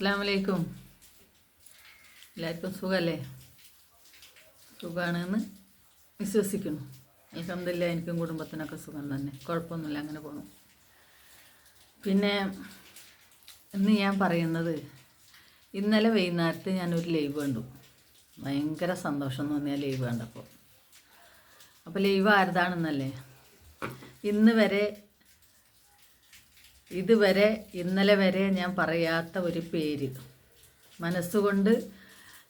അസ്സാം വലൈക്കും എല്ലാവർക്കും സുഖമല്ലേ സുഖമാണെന്ന് വിശ്വസിക്കുന്നു. അലഹമില്ല എനിക്കും കുടുംബത്തിനൊക്കെ സുഖം തന്നെ. കുഴപ്പമൊന്നുമില്ല അങ്ങനെ പോണു. പിന്നെ ഇന്ന് ഞാൻ പറയുന്നത് ഇന്നലെ വൈകുന്നേരത്ത് ഞാനൊരു ലൈവ് കണ്ടു. ഭയങ്കര സന്തോഷം തോന്നിയ ലൈവ് കണ്ടപ്പോൾ. അപ്പോൾ ലൈവ് ആരതാണെന്നല്ലേ? ഇന്ന് വരെ ഇതുവരെ ഇന്നലെ വരെ ഞാൻ പറയാത്ത ഒരു പേര്. മനസ്സുകൊണ്ട്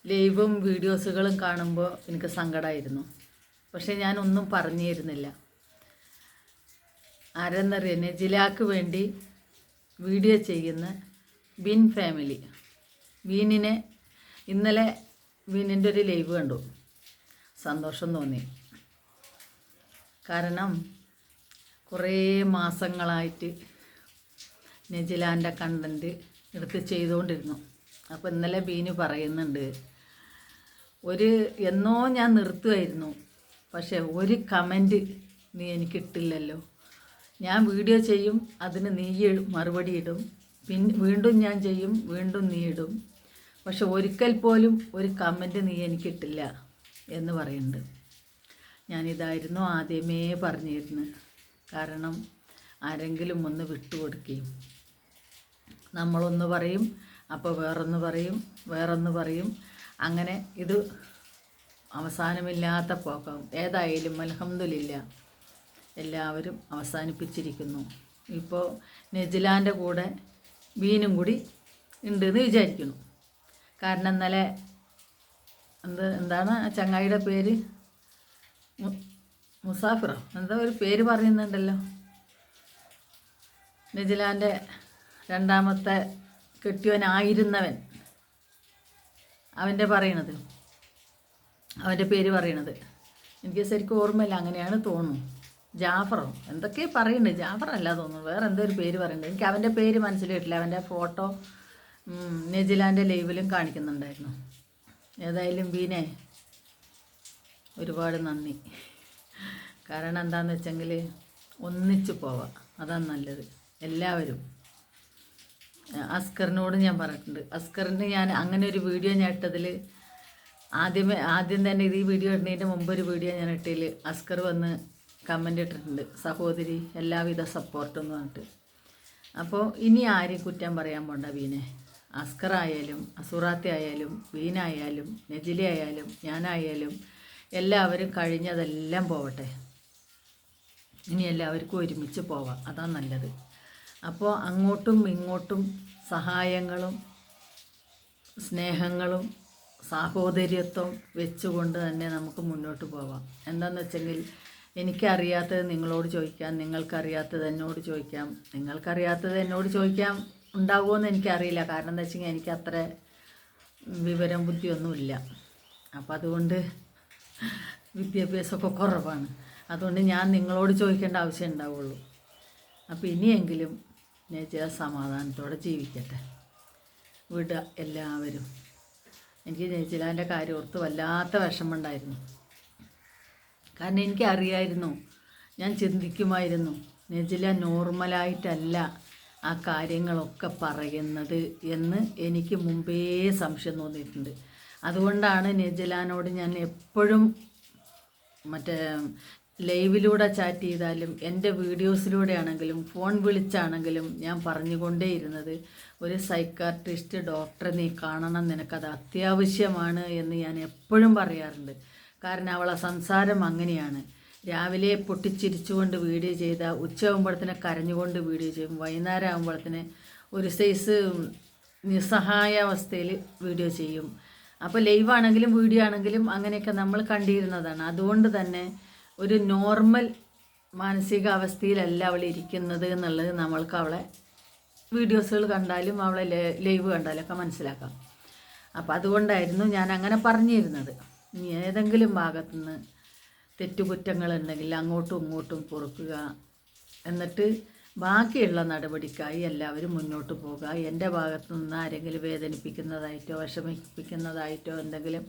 ലൈവും വീഡിയോസുകളും കാണുമ്പോൾ എനിക്ക് സങ്കടമായിരുന്നു പക്ഷേ ഞാനൊന്നും പറഞ്ഞിരുന്നില്ല. ആരെന്നറിയ? നെജിലാക്ക് വേണ്ടി വീഡിയോ ചെയ്യുന്ന ബിൻ ഫാമിലി. ബീനിനെ ഇന്നലെ ബീനിന്റെ ഒരു ലൈവ് കണ്ടു. സന്തോഷം തോന്നി. കാരണം കുറേ മാസങ്ങളായിട്ട് നെജിലാന്റെ കണ്ടന്റ് എടുത്ത് ചെയ്തുകൊണ്ടിരുന്നു. അപ്പോൾ ഇന്നലെ ബീനു പറയുന്നുണ്ട് ഒരു എന്നോ ഞാൻ നിർത്തുമായിരുന്നു പക്ഷേ ഒരു കമന്റ് നീ എനിക്ക് ഇട്ടില്ലല്ലോ ഞാൻ വീഡിയോ ചെയ്യും അതിന് നീ മറുപടി ഇടും. പിന്നെ വീണ്ടും ഞാൻ ചെയ്യും വീണ്ടും നീ ഇടും. പക്ഷെ ഒരിക്കൽ പോലും ഒരു കമന്റ് നീ എനിക്കിട്ടില്ല എന്ന് പറയുന്നുണ്ട്. ഞാനിതായിരുന്നു ആദ്യമേ പറഞ്ഞിരുന്നു കാരണം ആരെങ്കിലും ഒന്ന് വിട്ടുകൊടുക്കുകയും നമ്മളൊന്ന് പറയും അപ്പോൾ വേറൊന്ന് പറയും വേറൊന്ന് പറയും. അങ്ങനെ ഇത് അവസാനമില്ലാത്ത പോക്കാവും. ഏതായാലും അലഹമില്ല എല്ലാവരും അവസാനിപ്പിച്ചിരിക്കുന്നു. ഇപ്പോൾ നെജിലാന്റെ കൂടെ ബീനും കൂടി ഉണ്ട് എന്ന് വിചാരിക്കുന്നു. കാരണം ഇന്നലെ എന്ത് എന്താണ് ചങ്ങായിയുടെ പേര്? മുസാഫിറോ? എന്താ ഒരു പേര് പറയുന്നുണ്ടല്ലോ. നെജിലാന്റെ രണ്ടാമത്തെ കെട്ടിയവനായിരുന്നവൻ അവന്റെ പറയണത്. അവന്റെ പേര് പറയണത്. എനിക്ക് ശരിക്കും ഓർമ്മയില്ല അങ്ങനെയാണ് തോന്നുന്നു. ജാഫറോ? എന്തൊക്കെ പറയുന്നുണ്ട്. ജാഫർ അല്ല തോന്നുന്നു. വേറെ എന്തോ ഒരു പേര് പറയുന്നുണ്ട്. എനിക്ക് അവന്റെ പേര് മനസ്സിലായിട്ടില്ല. അവന്റെ ഫോട്ടോ നെജിലാന്റെ ലൈവിലും കാണിക്കുന്നുണ്ടായിരുന്നു. ഏതായാലും ബീനെ ഒരുപാട് നന്ദി. കാരണം എന്താണെന്ന് വെച്ചെങ്കിൽ ഒന്നിച്ചു പോവാം. അതാണ് നല്ലത്. എല്ലാവരും. അസ്കറിനോട് ഞാൻ പറഞ്ഞിട്ടുണ്ട്. അസ്കറിന് ഞാൻ അങ്ങനെ ഒരു വീഡിയോ ഞാൻ ഇട്ടതിൽ ആദ്യമേ ആദ്യം തന്നെ ഇത് ഈ വീഡിയോ ഇടുന്നതിന്റെ മുമ്പ് ഒരു വീഡിയോ ഞാൻ ഇട്ടതിൽ അസ്കർ വന്ന് കമന്റ് ഇട്ടിട്ടുണ്ട്. സഹോദരി എല്ലാവിധ സപ്പോർട്ടും എന്ന് പറഞ്ഞിട്ട്. അപ്പോൾ ഇനി ആരെയും കുറ്റം പറയാൻ പോണ്ട വീനെ അസ്കർ ആയാലും അസുറാത്തി ആയാലും വീനായാലും നജിലി ആയാലും ഞാനായാലും എല്ലാവരും കഴിഞ്ഞതെല്ലാം പോവട്ടെ. ഇനി എല്ലാവർക്കും ഒരുമിച്ച് പോവാം. അതാണ് നല്ലത്. അപ്പോൾ അങ്ങോട്ടും ഇങ്ങോട്ടും സഹായങ്ങളും സ്നേഹങ്ങളും സാഹോദര്യത്വം വെച്ചുകൊണ്ട് തന്നെ നമുക്ക് മുന്നോട്ട് പോവാം. എന്താണെന്ന് വെച്ചെങ്കിൽ എനിക്കറിയാത്തത് നിങ്ങളോട് ചോദിക്കാം നിങ്ങൾക്കറിയാത്തത് എന്നോട് ചോദിക്കാം. നിങ്ങൾക്കറിയാത്തത് എന്നോട് ചോദിക്കാം ഉണ്ടാകുമോയെന്ന് എനിക്കറിയില്ല. കാരണം എന്താ വെച്ചെങ്കിൽ എനിക്ക് അത്ര വിവരം ബുദ്ധിയൊന്നുമില്ല. അപ്പം അതുകൊണ്ട് വിദ്യാഭ്യാസമൊക്കെ കുറവാണ്. അതുകൊണ്ട് ഞാൻ നിങ്ങളോട് ചോദിക്കേണ്ട ആവശ്യം ഉണ്ടാവുള്ളൂ. അപ്പോൾ ഇനിയെങ്കിലും നേച്ച സമാധാനത്തോടെ ജീവിക്കട്ടെ. വിടുക എല്ലാവരും. എനിക്ക് നെയ്ച്ചിലാന്റെ കാര്യം ഓർത്ത് വല്ലാത്ത വിഷമമുണ്ടായിരുന്നു. കാരണം എനിക്കറിയായിരുന്നു ഞാൻ ചിന്തിക്കുമായിരുന്നു നെജില നോർമലായിട്ടല്ല ആ കാര്യങ്ങളൊക്കെ പറയുന്നത് എന്ന് എനിക്ക് മുമ്പേ സംശയം തോന്നിയിട്ടുണ്ട്. അതുകൊണ്ടാണ് നെജിലാനോട് ഞാൻ എപ്പോഴും മറ്റേ ലൈവിലൂടെ ചാറ്റ് ചെയ്താലും എന്റെ വീഡിയോസിലൂടെ ആണെങ്കിലും ഫോൺ വിളിച്ചാണെങ്കിലും ഞാൻ പറഞ്ഞുകൊണ്ടേയിരുന്നത് ഒരു സൈക്കാട്രിസ്റ്റ് ഡോക്ടറെ നീ കാണണം നിനക്കത് അത്യാവശ്യമാണ് എന്ന് ഞാൻ എപ്പോഴും പറയാറുണ്ട്. കാരണം അവളെ സംസാരം അങ്ങനെയാണ്. രാവിലെ പൊട്ടിച്ചിരിച്ചുകൊണ്ട് വീഡിയോ ചെയ്ത ഉച്ചയാകുമ്പോഴത്തേന് കരഞ്ഞുകൊണ്ട് വീഡിയോ ചെയ്യും. വൈകുന്നേരം ആകുമ്പോഴത്തേന് ഒരു സൈസ് നിസ്സഹായ അവസ്ഥയിൽ വീഡിയോ ചെയ്യും. അപ്പോൾ ലൈവാണെങ്കിലും വീഡിയോ ആണെങ്കിലും അങ്ങനെയൊക്കെ നമ്മൾ കണ്ടിരുന്നതാണ്. അതുകൊണ്ട് തന്നെ ഒരു നോർമൽ മാനസികാവസ്ഥയിലല്ല അവൾ ഇരിക്കുന്നത് എന്നുള്ളത് നമ്മൾക്ക് അവളെ വീഡിയോസുകൾ കണ്ടാലും അവളെ ലൈവ് കണ്ടാലും ഒക്കെ മനസ്സിലാക്കാം. അപ്പോൾ അതുകൊണ്ടായിരുന്നു ഞാൻ അങ്ങനെ പറഞ്ഞിരുന്നത്. ഇനി ഏതെങ്കിലും ഭാഗത്തുനിന്ന് തെറ്റുകുറ്റങ്ങളുണ്ടെങ്കിൽ അങ്ങോട്ടും ഇങ്ങോട്ടും പൊറുക്കുക. എന്നിട്ട് ബാക്കിയുള്ള നടപടിക്കായി എല്ലാവരും മുന്നോട്ട് പോകുക എന്റെ ഭാഗത്തു നിന്ന് ആരെങ്കിലും വേദനിപ്പിക്കുന്നതായിട്ടോ വിഷമിപ്പിക്കുന്നതായിട്ടോ എന്തെങ്കിലും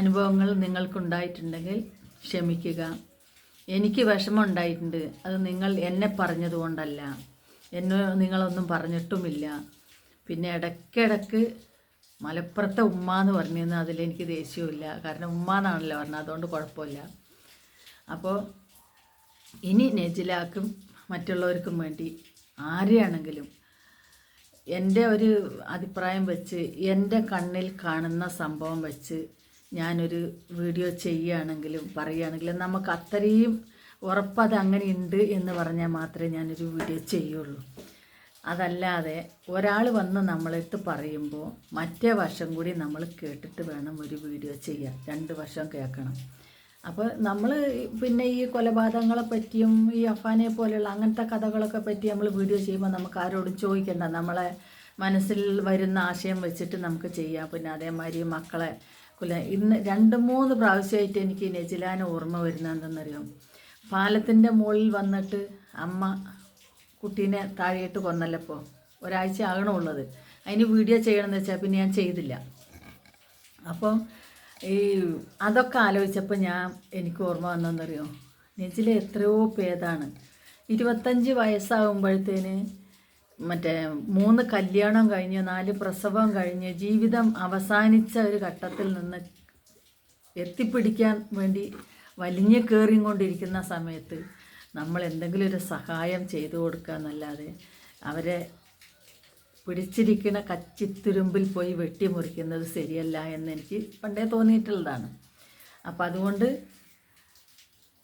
അനുഭവങ്ങൾ നിങ്ങൾക്കുണ്ടായിട്ടുണ്ടെങ്കിൽ ക്ഷമിക്കുക. എനിക്ക് വിഷമം ഉണ്ടായിട്ടുണ്ട് അത് നിങ്ങൾ എന്നെ പറഞ്ഞതുകൊണ്ടല്ല. എന്നെ നിങ്ങളൊന്നും പറഞ്ഞിട്ടുമില്ല. പിന്നെ ഇടയ്ക്കിടയ്ക്ക് മലപ്പുറത്തെ ഉമ്മ എന്ന് പറഞ്ഞിരുന്ന. അതിലെനിക്ക് ദേഷ്യമില്ല കാരണം ഉമ്മ എന്നാണല്ലോ പറഞ്ഞത്. അതുകൊണ്ട് കുഴപ്പമില്ല. അപ്പോൾ ഇനി നെജിലാക്കും മറ്റുള്ളവർക്കും വേണ്ടി ആരെയാണെങ്കിലും എന്റെ ഒരു അഭിപ്രായം വെച്ച് എന്റെ കണ്ണിൽ കാണുന്ന സംഭവം വെച്ച് ഞാനൊരു വീഡിയോ ചെയ്യുകയാണെങ്കിലും പറയുകയാണെങ്കിലും നമുക്ക് അത്രയും ഉറപ്പത് അങ്ങനെ ഉണ്ട് എന്ന് പറഞ്ഞാൽ മാത്രമേ ഞാനൊരു വീഡിയോ ചെയ്യുള്ളൂ. അതല്ലാതെ ഒരാൾ വന്ന് നമ്മളെടുത്ത് പറയുമ്പോൾ മറ്റേ വർഷം കൂടി നമ്മൾ കേട്ടിട്ട് വേണം ഒരു വീഡിയോ ചെയ്യാൻ. രണ്ട് വർഷം കേൾക്കണം. അപ്പോൾ നമ്മൾ പിന്നെ ഈ കൊലപാതകങ്ങളെ പറ്റിയും ഈ അഫാനെ പോലെയുള്ള അങ്ങനത്തെ കഥകളൊക്കെ പറ്റി നമ്മൾ വീഡിയോ ചെയ്യുമ്പോൾ നമുക്ക് ആരോടും ചോദിക്കണ്ട. നമ്മളെ മനസ്സിൽ വരുന്ന ആശയം വെച്ചിട്ട് നമുക്ക് ചെയ്യാം. പിന്നെ അതേമാതിരി മക്കളെ കൊല്ല ഇന്ന് രണ്ട് മൂന്ന് പ്രാവശ്യമായിട്ട് എനിക്ക് നെജിലാന ഓർമ്മ വരുന്ന എന്തെന്നറിയാം പാലത്തിന്റെ മുകളിൽ വന്നിട്ട് അമ്മ കുട്ടീനെ താഴെയിട്ട് കൊന്നല്ലപ്പോൾ ഒരാഴ്ച ആകണമുള്ളത് അതിന് വീഡിയോ ചെയ്യണമെന്ന് വെച്ചാൽ പിന്നെ ഞാൻ ചെയ്തില്ല. അപ്പം ഈ അതൊക്കെ ആലോചിച്ചപ്പോൾ ഞാൻ എനിക്ക് ഓർമ്മ വന്നെന്നറിയോ നെജിലെ എത്രയോ പേതാണ് ഇരുപത്തഞ്ച് വയസ്സാകുമ്പോഴത്തേന് മറ്റേ മൂന്ന് കല്യാണം കഴിഞ്ഞ് നാല് പ്രസവം കഴിഞ്ഞ് ജീവിതം അവസാനിച്ച ഒരു ഘട്ടത്തിൽ നിന്ന് എത്തിപ്പിടിക്കാൻ വേണ്ടി വലിഞ്ഞു കയറിക്കൊണ്ടിരിക്കുന്ന സമയത്ത് നമ്മൾ എന്തെങ്കിലും ഒരു സഹായം ചെയ്തു കൊടുക്കുക എന്നല്ലാതെ അവരെ പിടിച്ചിരിക്കുന്ന കച്ചിത്തുരുമ്പിൽ പോയി വെട്ടിമുറിക്കുന്നത് ശരിയല്ല എന്ന് എനിക്ക് പണ്ടേ തോന്നിയിട്ടുള്ളതാണ്. അപ്പം അതുകൊണ്ട്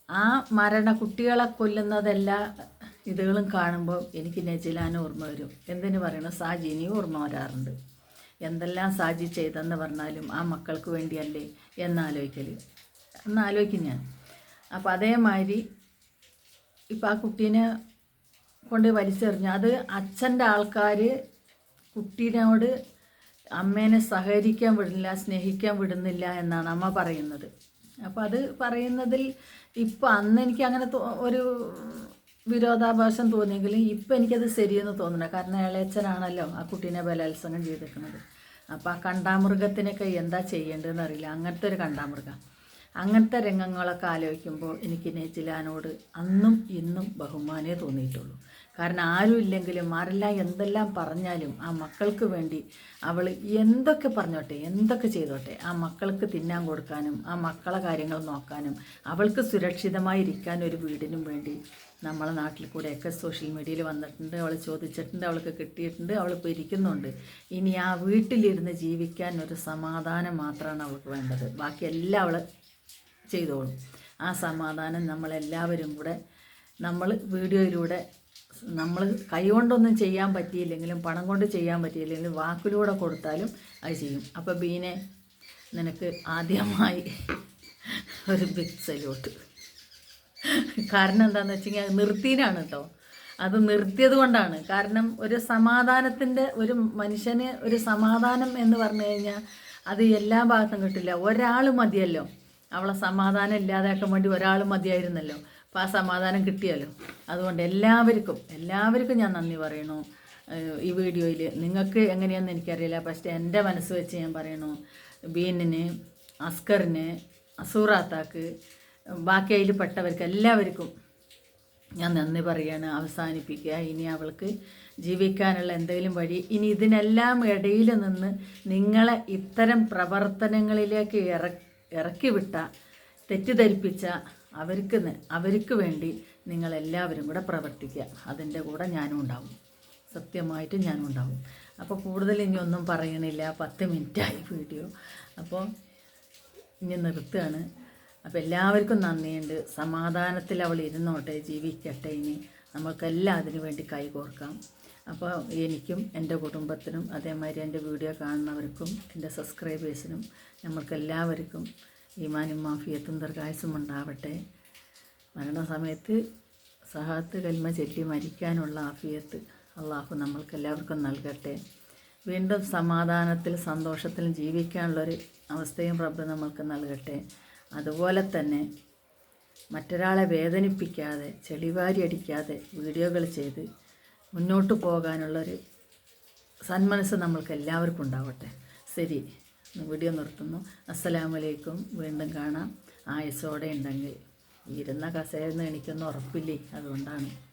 ആ മരണ കുട്ടികളെ കൊല്ലുന്നതെല്ലാ ഇതുകളും കാണുമ്പോൾ എനിക്ക് നജിലാൻ ഓർമ്മ വരും. എന്തിനു പറയണം? സാജിനി ഓർമ്മ വരാറുണ്ട്. എന്തെല്ലാം സാജി ചെയ്തെന്ന് പറഞ്ഞാലും ആ മക്കൾക്ക് വേണ്ടിയല്ലേ എന്നാലോചിക്കൽ എന്നാലോചിക്കും ഞാൻ. അപ്പോൾ അതേമാതിരി ഇപ്പം ആ കുട്ടീനെ കൊണ്ട് വലിച്ചെറിഞ്ഞു അത് അച്ഛന്റെ ആൾക്കാർ കുട്ടീനോട് അമ്മേനെ സഹകരിക്കാൻ വിടുന്നില്ല സ്നേഹിക്കാൻ വിടുന്നില്ല എന്നാണ് അമ്മ പറയുന്നത്. അപ്പോൾ അത് പറയുന്നതിൽ ഇപ്പം അന്ന് എനിക്ക് അങ്ങനെ ഒരു വിരോധാഭാസം തോന്നിയെങ്കിലും ഇപ്പം എനിക്കത് ശരിയെന്ന് തോന്നുന്നു കാരണം ഇളയച്ചനാണല്ലോ ആ കുട്ടീനെ ബലാത്സംഗം ചെയ്തിരിക്കുന്നത് അപ്പോൾ ആ കണ്ടാമൃഗത്തിനൊക്കെ എന്താ ചെയ്യേണ്ടതെന്ന് അറിയില്ല. അങ്ങനത്തെ ഒരു കണ്ടാമൃഗം. അങ്ങനത്തെ രംഗങ്ങളൊക്കെ ആലോചിക്കുമ്പോൾ എനിക്ക് നെജിലാനോട് അന്നും ഇന്നും ബഹുമാനേ തോന്നിയിട്ടുള്ളൂ. കാരണം ആരും ഇല്ലെങ്കിലും ആരെല്ലാം എന്തെല്ലാം പറഞ്ഞാലും ആ മക്കൾക്ക് വേണ്ടി അവൾ എന്തൊക്കെ പറഞ്ഞോട്ടെ എന്തൊക്കെ ചെയ്തോട്ടെ ആ മക്കൾക്ക് തിന്നാൻ കൊടുക്കാനും ആ മക്കളെ കാര്യങ്ങൾ നോക്കാനും അവൾക്ക് സുരക്ഷിതമായിരിക്കാൻ ഒരു വീടിനും വേണ്ടി നമ്മളെ നാട്ടിൽ കൂടെയൊക്കെ സോഷ്യൽ മീഡിയയിൽ വന്നിട്ടുണ്ട് അവൾ ചോദിച്ചിട്ടുണ്ട് അവൾക്ക് കിട്ടിയിട്ടുണ്ട് അവൾ അവളിപ്പോൾ ഇരിക്കുന്നുണ്ട്. ഇനി ആ വീട്ടിലിരുന്ന് ജീവിക്കാൻ ഒരു സമാധാനം മാത്രമാണ് അവൾക്ക് വേണ്ടത്. ബാക്കി എല്ലാം അവൾ ചെയ്തോളും. ആ സമാധാനം നമ്മളെല്ലാവരും കൂടെ നമ്മൾ വീഡിയോയിലൂടെ നമ്മൾ കൈകൊണ്ടൊന്നും ചെയ്യാൻ പറ്റിയില്ലെങ്കിലും പണം കൊണ്ട് ചെയ്യാൻ പറ്റിയില്ലെങ്കിലും വാക്കിലൂടെ കൊടുത്താലും അത് ചെയ്യും. അപ്പോൾ ബീനെ നിനക്ക് ആദ്യമായി ഒരു ബിഗ് സല്യൂട്ട് കാരണം എന്താണെന്ന് വെച്ച് കഴിഞ്ഞാൽ നിർത്തിയിലാണ് കേട്ടോ അത് നിർത്തിയത് കൊണ്ടാണ്. കാരണം ഒരു സമാധാനത്തിന്റെ ഒരു മനുഷ്യന് ഒരു സമാധാനം എന്ന് പറഞ്ഞു കഴിഞ്ഞാൽ അത് എല്ലാ ഭാഗത്തും കിട്ടില്ല. ഒരാൾ മതിയല്ലോ. അവളെ സമാധാനം ഇല്ലാതാക്കാൻ വേണ്ടി ഒരാൾ മതിയായിരുന്നല്ലോ. അപ്പോൾ ആ സമാധാനം കിട്ടിയല്ലോ. അതുകൊണ്ട് എല്ലാവർക്കും എല്ലാവർക്കും ഞാൻ നന്ദി പറയണു ഈ വീഡിയോയിൽ നിങ്ങൾക്ക് എങ്ങനെയാണെന്ന് എനിക്കറിയില്ല. പക്ഷേ എന്റെ മനസ്സ് വെച്ച് ഞാൻ പറയണു ബീനിന് അസ്കറിന് അസൂറാത്താക്ക് ബാക്കി അതിൽ പെട്ടവർക്ക് എല്ലാവർക്കും ഞാൻ നന്ദി പറയാണ് അവസാനിപ്പിക്കുക. ഇനി അവൾക്ക് ജീവിക്കാനുള്ള എന്തെങ്കിലും വഴി ഇനി ഇതിനെല്ലാം ഇടയിൽ നിന്ന് നിങ്ങളെ ഇത്തരം പ്രവർത്തനങ്ങളിലേക്ക് ഇറ ഇറക്കി വിട്ട തെറ്റിദ്ധരിപ്പിച്ച അവർക്ക് അവർക്ക് വേണ്ടി നിങ്ങളെല്ലാവരും കൂടെ പ്രവർത്തിക്കുക. അതിന്റെ കൂടെ ഞാനും ഉണ്ടാവും. സത്യമായിട്ട് ഞാനും ഉണ്ടാവും. അപ്പോൾ കൂടുതൽ ഇനി ഒന്നും പറയണില്ല. പത്ത് മിനിറ്റായി വീഡിയോ. അപ്പോൾ ഇനി നിർത്തുകയാണ്. അപ്പോൾ എല്ലാവർക്കും നന്ദിയുണ്ട്. സമാധാനത്തിൽ അവൾ ഇരുന്നോട്ടെ ജീവിക്കട്ടെ ഇനി. നമുക്കെല്ലാം അതിനു വേണ്ടി കൈകോർക്കാം. അപ്പോൾ എനിക്കും എന്റെ കുടുംബത്തിനും അതേമാതിരി എന്റെ വീഡിയോ കാണുന്നവർക്കും എന്റെ സബ്സ്ക്രൈബേഴ്സിനും നമ്മൾക്കെല്ലാവർക്കും ഈമാനും മാഫിയത്തും ദീർഘായുസും ഉണ്ടാവട്ടെ. മരണസമയത്ത് സഹാത്ത് കൽമ ചൊല്ലി മരിക്കാനുള്ള ആഫിയത്ത് അള്ളാഹു നമ്മൾക്കെല്ലാവർക്കും നൽകട്ടെ. വീണ്ടും സമാധാനത്തിൽ സന്തോഷത്തിൽ ജീവിക്കാനുള്ളൊരു അവസ്ഥയും പ്രഭു നമ്മൾക്ക് നൽകട്ടെ. അതുപോലെ തന്നെ മറ്റൊരാളെ വേദനിപ്പിക്കാതെ ചെളിവാരി അടിക്കാതെ വീഡിയോകൾ ചെയ്ത് മുന്നോട്ട് പോകാനുള്ളൊരു സന്മനസ് നമ്മൾക്ക് എല്ലാവർക്കും ഉണ്ടാവട്ടെ. ശരി വീഡിയോ നിർത്തുന്നു. അസ്സലാമലൈക്കും. വീണ്ടും കാണാം. ആയുസോടെ ഉണ്ടെങ്കിൽ. ഇരുന്ന കസേരന്ന് എനിക്കൊന്നും ഉറപ്പില്ലേ? അതുകൊണ്ടാണ്.